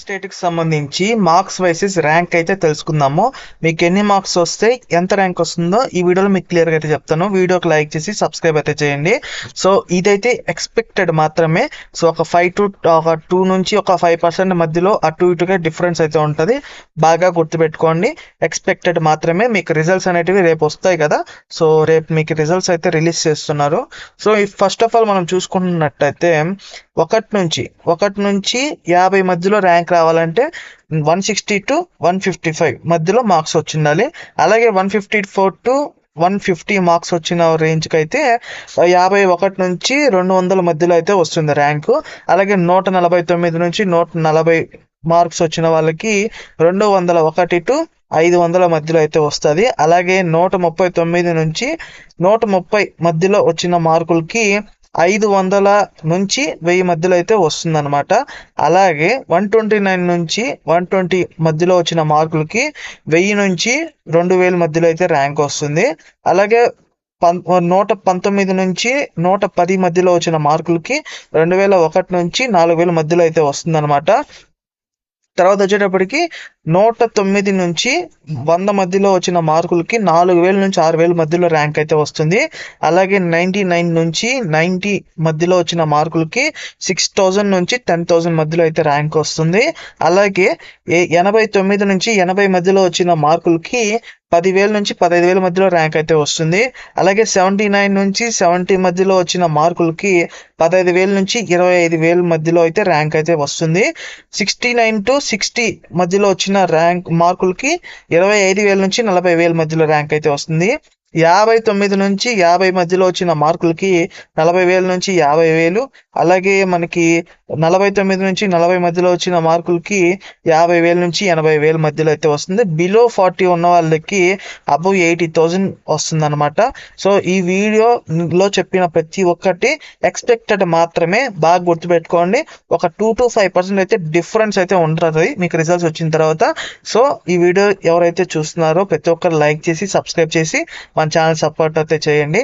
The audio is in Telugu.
స్టేట్కి సంబంధించి మార్క్స్ వైసెస్ ర్యాంక్ అయితే తెలుసుకుందాము. మీకు ఎన్ని మార్క్స్ వస్తే ఎంత ర్యాంక్ వస్తుందో ఈ వీడియోలో మీకు క్లియర్గా అయితే చెప్తాను. వీడియోకి లైక్ చేసి సబ్స్క్రైబ్ అయితే చేయండి. సో ఇదైతే ఎక్స్పెక్టెడ్ మాత్రమే. సో ఒక ఫైవ్ టు ఒక టూ నుంచి ఒక ఫైవ్ పర్సెంట్ మధ్యలో అటు ఇటుగా డిఫరెన్స్ అయితే ఉంటుంది. బాగా గుర్తుపెట్టుకోండి. ఎక్స్పెక్టెడ్ మాత్రమే. మీకు రిజల్ట్స్ అనేటివి రేపు వస్తాయి కదా. సో రేపు మీకు రిజల్ట్స్ అయితే రిలీజ్ చేస్తున్నారు. సో ఫస్ట్ ఆఫ్ ఆల్ మనం చూసుకున్నట్టయితే ఒకటి నుంచి ఒకటి నుంచి యాభై మధ్యలో ర్యాంక్ రావాలంటే one sixty to one fifty five మధ్యలో మార్క్స్ వచ్చిండాలి. అలాగే one fifty four to one fifty marks వచ్చిన రేంజ్కి అయితే యాభై ఒకటి నుంచి రెండు వందల మధ్యలో అయితే వస్తుంది ర్యాంకు. అలాగే నూట నలభై తొమ్మిది నుంచి నూట నలభై మార్క్స్ వచ్చిన వాళ్ళకి రెండు వందల ఒకటి టు ఐదు వందల మధ్యలో అయితే వస్తుంది. అలాగే నూట ముప్పై తొమ్మిది నుంచి నూట ముప్పై మధ్యలో వచ్చిన మార్కులకి ఐదు వందల నుంచి వెయ్యి మధ్యలో అయితే వస్తుందన్నమాట. అలాగే వన్ ట్వంటీ నైన్ నుంచి వన్ ట్వంటీ మధ్యలో వచ్చిన మార్కులకి వెయ్యి నుంచి రెండు వేల మధ్యలో అయితే ర్యాంక్ వస్తుంది. అలాగే పన్ నూట పంతొమ్మిది నుంచి నూట పది మధ్యలో వచ్చిన మార్కులకి రెండు వేల ఒకటి నుంచి నాలుగు వేల మధ్యలో అయితే వస్తుందన్నమాట. తర్వాత వచ్చేటప్పటికి నూట తొమ్మిది నుంచి వంద మధ్యలో వచ్చిన మార్కులకి నాలుగు వేల నుంచి ఆరు వేల మధ్యలో ర్యాంక్ అయితే వస్తుంది. అలాగే నైంటీ నైన్ నుంచి నైంటీ మధ్యలో వచ్చిన మార్కులకి సిక్స్ థౌజండ్ నుంచి టెన్ థౌజండ్ మధ్యలో అయితే ర్యాంక్ వస్తుంది. అలాగే ఎనభై తొమ్మిది నుంచి ఎనభై మధ్యలో వచ్చిన మార్కులకి పదివేల నుంచి పదహైదు వేల మధ్యలో ర్యాంక్ అయితే వస్తుంది. అలాగే సెవెంటీ నైన్ నుంచి సెవెంటీ మధ్యలో వచ్చిన మార్కులకి పదహైదు వేల నుంచి ఇరవై ఐదు వేల మధ్యలో అయితే ర్యాంక్ అయితే వస్తుంది. సిక్స్టీ నైన్ టు సిక్స్టీ మధ్యలో వచ్చిన ర్యాంక్ మార్కులకి ఇరవై ఐదు వేల నుంచి నలభై వేల మధ్యలో ర్యాంక్ అయితే వస్తుంది. యాభై తొమ్మిది నుంచి యాభై మధ్యలో వచ్చిన మార్కులకి నలభై వేల నుంచి యాభై వేలు అలాగే మనకి నలభై తొమ్మిది నుంచి నలభై మధ్యలో వచ్చిన మార్కులకి యాభై వేల నుంచి ఎనభై వేల మధ్యలో అయితే వస్తుంది. బిలో ఫార్టీ ఉన్న వాళ్ళకి అబౌవ్ ఎయిటీ థౌజండ్ వస్తుంది అనమాట సో ఈ వీడియోలో చెప్పిన ప్రతి ఒక్కటి ఎక్స్పెక్టెడ్ మాత్రమే బాగా గుర్తుపెట్టుకోండి. ఒక టూ టు ఫైవ్ పర్సెంట్ అయితే డిఫరెన్స్ అయితే ఉంటుంది మీకు రిజల్ట్స్ వచ్చిన తర్వాత. సో ఈ వీడియో ఎవరైతే చూస్తున్నారో ప్రతి ఒక్కరు లైక్ చేసి సబ్స్క్రైబ్ చేసి మన ఛానల్ సపోర్ట్ అయితే చేయండి.